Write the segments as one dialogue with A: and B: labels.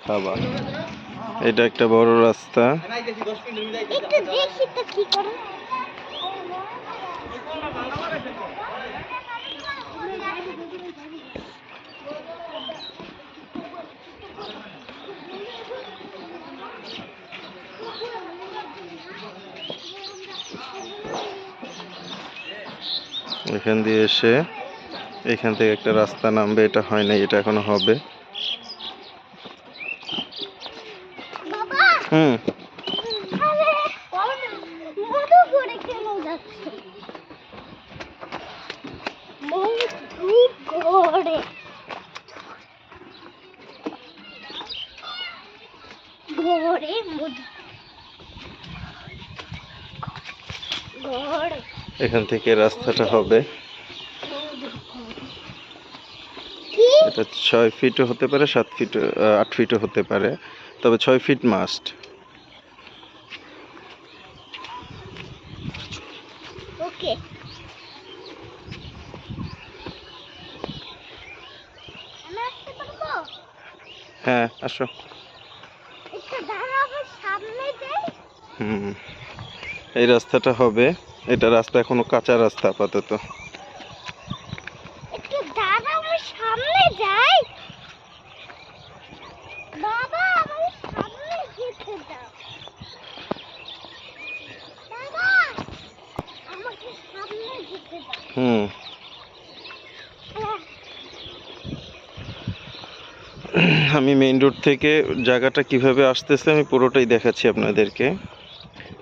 A: খাব।
B: এটা একটা বড় রাস্তা।
A: একটু দেখি তো কি করে।
B: এখান দিয়ে এসে এখান থেকে একটা রাস্তা নামবে এটা হয় না এটা এখনও হবে। হুম।
A: ঘরে ঘরে।
B: এখান থেকে রাস্তাটা হবে। এটা ছয় ফিটও হতে পারে সাত ফিট আট ফিটও হতে পারে। তবে ছয় ফিট মাস্ট
A: ওকে।
B: হ্যাঁ আসো। হুম এই রাস্তাটা হবে। এটা রাস্তা এখনও কাঁচা রাস্তা আপাতত।
A: একটু দাঁড়াবো সামনে যাই। বাবা আমার সামনে যেতে দাও। বাবা আমাকে সামনে যেতে দাও।
B: হুম। আমি মেইন রোড থেকে জায়গাটা কীভাবে আসতেছে আমি পুরোটাই দেখাচ্ছি আপনাদেরকে।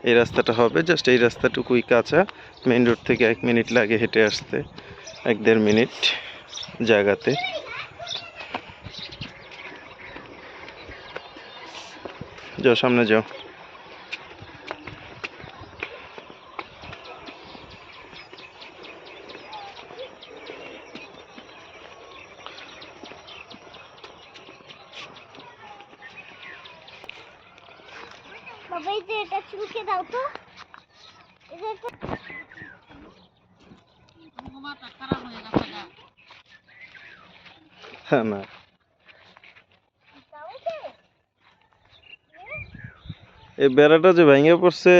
B: এই রাস্তাটা হবে জাস্ট এই রাস্তাটুকুই কাঁচা। মেন রোড থেকে এক মিনিট লাগে হেঁটে আসতে, এক দেড় মিনিট জায়গাতে। যাও, সামনে যাও।
A: বাবা এই যে এটা চুলকে দাও তো। এই যে এটা-
B: হ্যাঁ না
A: দাও যে।
B: এই বেড়াটা যে ভেঙে পড়ছে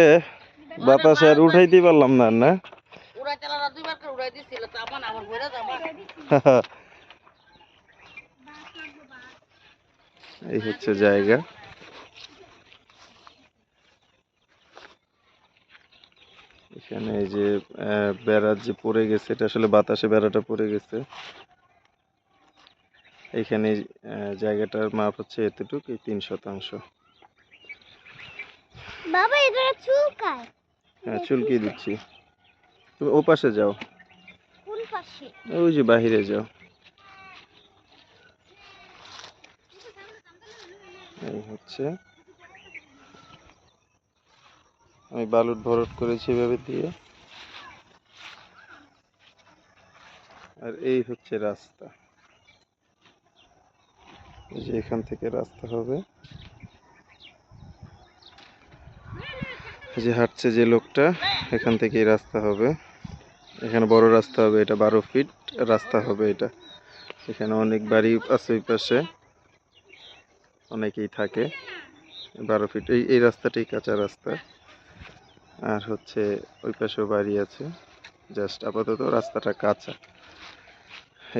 B: বাতাসে আর উঠাইতে পারলাম না না? এই হচ্ছে জায়গা। এখানে এই যে আহ, বেড়া যে পড়ে গেছে এটা আসলে বাতাসে বেড়াটা পড়ে গেছে। এখানে জায়গাটার মাপ হচ্ছে এতটুকু এই তিন শতাংশ।
A: বাবা এটা চুলকায়।
B: হ্যাঁ চুলকিয়ে দিচ্ছি। তুমি ও পাশে যাও।
A: কোন পাশে?
B: ওই যে বাহিরে যাও। এই হচ্ছে আমি বালুট ভরট করেছি এভাবে দিয়ে। আর এই হচ্ছে রাস্তা। যে এখান থেকে রাস্তা হবে। যে হাঁটছে যে লোকটা, এখান থেকেই রাস্তা হবে। এখানে বড় রাস্তা হবে, এটা বারো ফিট রাস্তা হবে এটা। এখানে অনেক বাড়ি আছে ওই পাশে। অনেকেই থাকে। বারো ফিট, এই এই রাস্তাটাই কাঁচা রাস্তা। আর হচ্ছে ওই পাশেও বাড়ি আছে। জাস্ট আপাতত রাস্তাটা কাঁচা।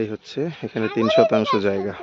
B: এই হচ্ছে এখানে তিন শতাংশ জায়গা।